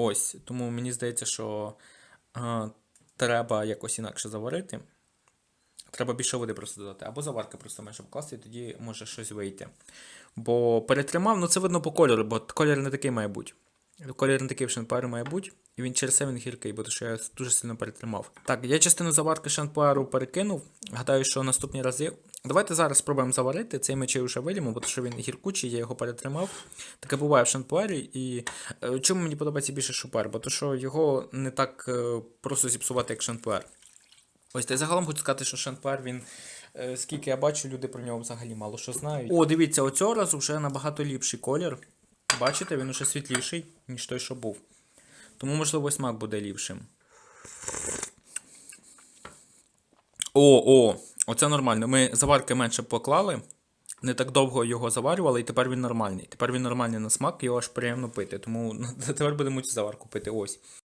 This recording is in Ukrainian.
Ось. Тому мені здається, що а, треба якось інакше заварити. Треба більше води просто додати. Або заварка просто менше вкласти, і тоді може щось вийти. Бо перетримав, ну це видно по кольору, бо колір не такий має бути. Колір не такий в шампуарі має і він через це він гіркий, бо що я дуже сильно перетримав. Так, я частину заварки шампуару перекинув. Гадаю, що наступні рази. Давайте зараз спробуємо заварити. Цей мечей вже вилімо, бо що він гіркучий, я його перетримав. Таке буває в шампуарі. І е, чому мені подобається більше шампуар? Бо то, що його не так е, просто зіпсувати, як шампуар. Ось та й загалом хочу сказати, що шампуар він. е, Скільки я бачу, люди про нього взагалі мало що знають. О, дивіться, оцього разу вже набагато ліпший колір. Бачите, він уже світліший, ніж той, що був. Тому, можливо, смак буде ліпшим. О, о, оце нормально. Ми заварки менше поклали. Не так довго його заварювали, і тепер він нормальний. Тепер він нормальний на смак, його аж приємно пити. Тому тепер будемо цю заварку пити. Ось.